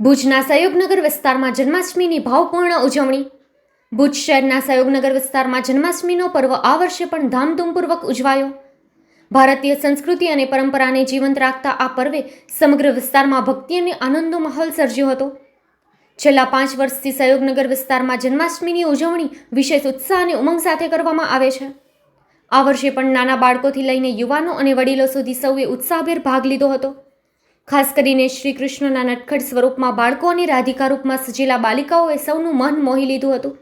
ભુજના સહયોગનગર વિસ્તારમાં જન્માષ્ટમીની ભાવપૂર્ણ ઉજવણી. ભુજ શહેરના સહયોગનગર વિસ્તારમાં જન્માષ્ટમીનો પર્વ આ વર્ષે પણ ધામધૂમપૂર્વક ઉજવાયો. ભારતીય સંસ્કૃતિ અને પરંપરાને જીવંત રાખતા આ પર્વે સમગ્ર વિસ્તારમાં ભક્તિ અને આનંદનો માહોલ સર્જ્યો હતો. છેલ્લા પાંચ વર્ષથી સહયોગનગર વિસ્તારમાં જન્માષ્ટમીની ઉજવણી વિશેષ ઉત્સાહ અને ઉમંગ સાથે કરવામાં આવે છે. આ વર્ષે પણ નાના બાળકોથી લઈને યુવાનો અને વડીલો સુધી સૌએ ઉત્સાહભેર ભાગ લીધો હતો. ખાસ કરીને શ્રી કૃષ્ણના નટખટ સ્વરૂપમાં બાળકો અને રાધિકા રૂપમાં સજેલા બાલિકાઓએ સૌનું મન મોહી લીધું હતું.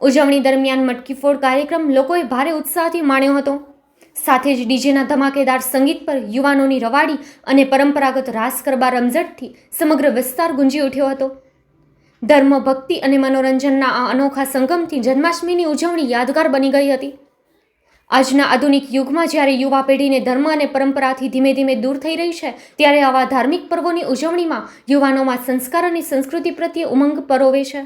ઉજવણી દરમિયાન મટકીફોડ કાર્યક્રમ લોકોએ ભારે ઉત્સાહથી માણ્યો હતો. સાથે જ ડીજેના ધમાકેદાર સંગીત પર યુવાનોની રવાડી અને પરંપરાગત રાસ ગરબા રમઝટથી સમગ્ર વિસ્તાર ગુંજી ઉઠ્યો હતો. ધર્મ, ભક્તિ અને મનોરંજનના આ અનોખા સંગમથી જન્માષ્ટમીની ઉજવણી યાદગાર બની ગઈ હતી. આજના આધુનિક યુગમાં જ્યારે યુવા પેઢીને ધર્મ અને પરંપરાથી ધીમે ધીમે દૂર થઈ રહી છે, ત્યારે આવા ધાર્મિક પર્વોની ઉજવણીમાં યુવાનોમાં સંસ્કાર અને સંસ્કૃતિ પ્રત્યે ઉમંગ પરોવે છે.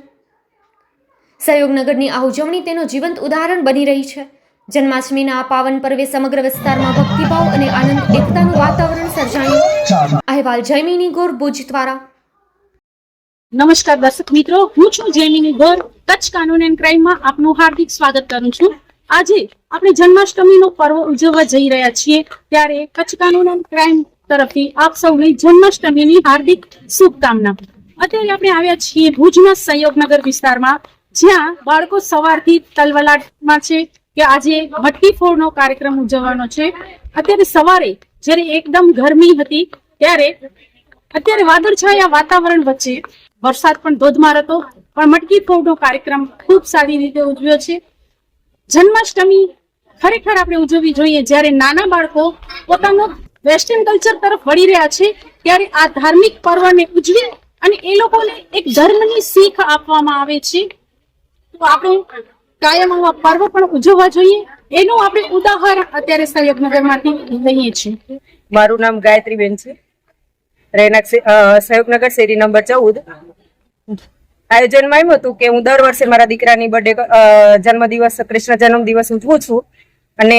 સહયોગનગરની આ ઉજવણી તેનો જીવંત ઉદાહરણ બની રહી છે. જન્માષ્ટમીના આ પાવન પર્વે સમગ્ર વિસ્તારમાં ભક્તિભાવ અને આનંદ, એકતાનું વાતાવરણ સર્જાયું. અહેવાલ જયમિની ગોર, ભુજ દ્વારા. નમસ્કાર દર્શક મિત્રો, હું છું જૈમિની ગોર. કચ્છ કાનૂન એન્ડ ક્રાઇમમાં આપનું હાર્દિક સ્વાગત કરું છું. આજે આપણે જન્માષ્ટમીનો પર્વ ઉજવવા જઈ રહ્યા છીએ. ત્યારે કચ્છ કાનૂન એન્ડ ક્રાઇમ તરફથી આપ સૌને જન્માષ્ટમીની હાર્દિક શુભકામના. અત્યારે આપણે આવ્યા છીએ ભુજના સંયોગનગર વિસ્તારમાં, જ્યાં બાળકો સવારથી તલવલાટમાં છે કે આજે મટકી ફોડનો કાર્યક્રમ ઉજવવાનો છે. અત્યારે સવારે જ્યારે એકદમ ગરમી હતી, ત્યારે અત્યારે વાદળછાયા વાતાવરણ વચ્ચે વરસાદ પણ ધોધમાર હતો. પણ મટકી ફોડનો કાર્યક્રમ ખૂબ સારી રીતે ઉજવ્યો છે. જન્માષ્ટમી ખરેખર આપણે ઉજવવી જોઈએ. જ્યારે નાના બાળકો પોતાનો વેસ્ટર્ન કલ્ચર તરફ વળી રહ્યા છે, ત્યારે આ ધાર્મિક પર્વને ઉજવી અને એ લોકોને એક ધર્મની શીખ આપવામાં આવે છે. તો આપણે કાયમ આવા પર્વ પણ ઉજવવા જોઈએ. એનું આપણે ઉદાહરણ અત્યારે સહયોગનગરમાંથી લઈએ છીએ. મારું નામ ગાયત્રીબેન છે. રહેણાંક સહયોગનગર શેરી નંબર ચૌદ. આયોજનમાં એમ હતું કે હું દર વર્ષે મારા દીકરાની બર્થડે જન્મદિવસ, કૃષ્ણ જન્મદિવસ ઉજવું છું. અને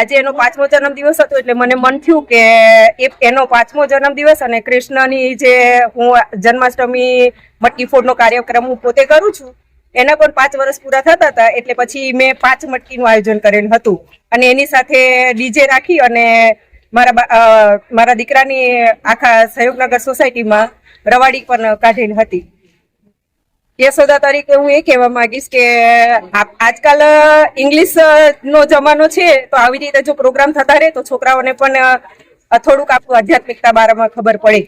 આજે એનો પાંચમો જન્મદિવસ હતો એટલે મને મન થયું કે એનો પાંચમો જન્મદિવસ અને કૃષ્ણની જે હું જન્માષ્ટમી, મટકી ફોડનો કાર્યક્રમ હું પોતે કરું છું, એના પણ પાંચ વર્ષ પૂરા થતા હતા એટલે પછી મેં પાંચ મટકીનું આયોજન કરેલું હતું. અને એની સાથે ડીજે રાખી અને મારા મારા દીકરાની આખા સહયોગનગર સોસાયટીમાં રવાડી પણ કાઢેલ હતી. યશોદા તરીકે હું એ કહેવા માંગીશ કે આજકાલ ઇંગ્લિશ નો જમાનો છે, તો આવી રીતે જો પ્રોગ્રામ થતા રહે, તો છોકરાઓને પણ થોડુંક આપણું આધ્યાત્મિકતા બારામાં ખબર પડે.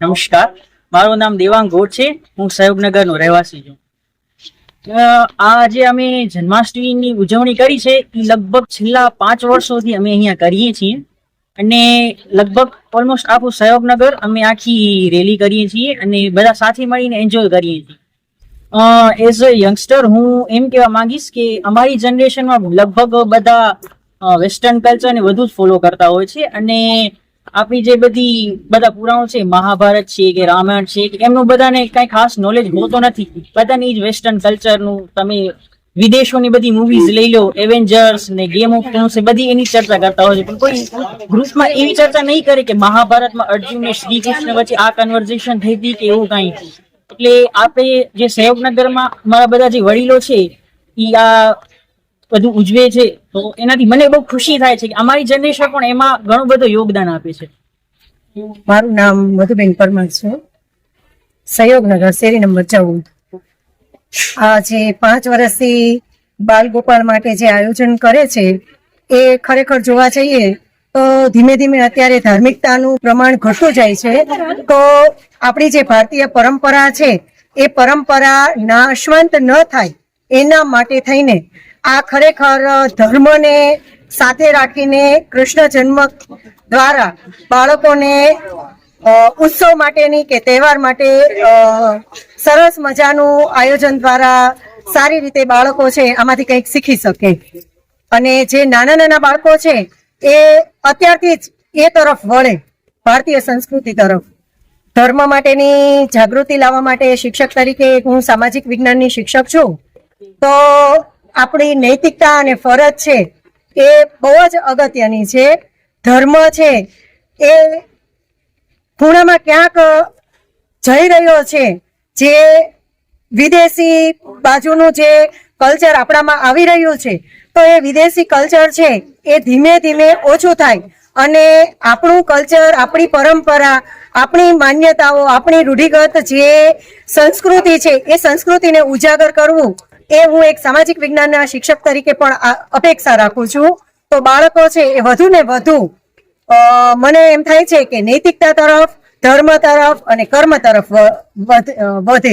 નમસ્કાર. મારું નામ દેવાંગ ગોડ છે. હું સહયોગનગરનો રહેવાસી છું. આજે અમે જન્માષ્ટમીની ઉજવણી કરી છે. એ લગભગ છેલ્લા પાંચ વર્ષોથી અમે અહીંયા કરીએ છીએ. અને લગભગ ઓલમોસ્ટ આખું સહયોગનગર અમે આખી રેલી કરીએ છીએ અને બધા સાથે મળીને એન્જોય કરીએ છીએ. એઝ અ યંગસ્ટર હું એમ કહેવા માંગીશ કે અમારી જનરેશનમાં લગભગ બધા વેસ્ટર્ન કલ્ચરને વધુ જ ફોલો કરતા હોય છે અને આપણી જે બધી બધા પુરાણો છે, મહાભારત છે કે રામાયણ છે કે એમનું બધાને કઈ ખાસ નોલેજ હોતો નથી. બધાની જ વેસ્ટર્ન કલ્ચરનું તમે વિદેશોની બધી મૂવીઝ લઈ લો એવેન્જર્સ ને ગેમ ઓફ થ્રોન્સ બધી એની ચર્ચા કરતા હોય છે. પણ કોઈ ગ્રુપમાં એવી ચર્ચા નહીં કરે કે મહાભારતમાં અર્જુન ને શ્રી કૃષ્ણ વચ્ચે આ કન્વર્ઝેશન થઈ હતી કે એવું કઈ. એટલે આપણે જે સહયોગનગરમાં મારા બધા જે વડીલો છે એ આ બધું ઉજવે છે, તો એનાથી મને બહુ ખુશી થાય છે કે અમારી જનરેશન પણ એમાં ઘણું બધું યોગદાન આપે છે. મારું નામ મધુબેન પરમાર છે. સહયોગનગર શેરી નંબર ચૌદ. આ જે પાંચ વર્ષથી બાલ ગોપાલ માટે જે આયોજન કરે છે, એ ખરેખર જોવા જઈએ તો ધીમે ધીમે અત્યારે ધાર્મિકતાનું પ્રમાણ ઘટતું જાય છે. તો આપણી જે ભારતીય પરંપરા છે, એ પરંપરા નાશવંત ન થાય એના માટે થઈને આ ખરેખર ધર્મને સાથે રાખીને કૃષ્ણ જન્મ દ્વારા બાળકોને ઉત્સવ માટેની કે તહેવાર માટે સરસ મજાનું આયોજન દ્વારા સારી રીતે બાળકો છે, આમાંથી કંઈક શીખી શકે. અને જે નાના નાના બાળકો છે એ અત્યારથી જ એ તરફ વળે, ભારતીય સંસ્કૃતિ તરફ. ધર્મ માટેની જાગૃતિ લાવવા માટે શિક્ષક તરીકે હું સામાજિક વિજ્ઞાનની શિક્ષક છું. તો આપણી નૈતિકતા અને ફરજ છે, એ બહુ જ અગત્યની છે. ધર્મ છે, એ ખૂણામાં ક્યાંક જઈ રહ્યો છે, જે વિદેશી બાજુનું જે કલ્ચર આપણામાં આવી રહ્યું છે, તો એ વિદેશી કલ્ચર છે એ ધીમે ધીમે ઓછું થાય. અને આપણું કલ્ચર, આપણી પરંપરા, આપણી માન્યતાઓ, આપણી રૂઢિગત જે સંસ્કૃતિ છે, એ સંસ્કૃતિને ઉજાગર કરવું, એ હું એક સામાજિક વિજ્ઞાનના શિક્ષક તરીકે પણ અપેક્ષા રાખું છું. તો બાળકો છે, એ વધુ ને વધુ મને એમ થાય છે કે નૈતિકતા તરફ, ધર્મ તરફ અને કર્મ તરફ વધ-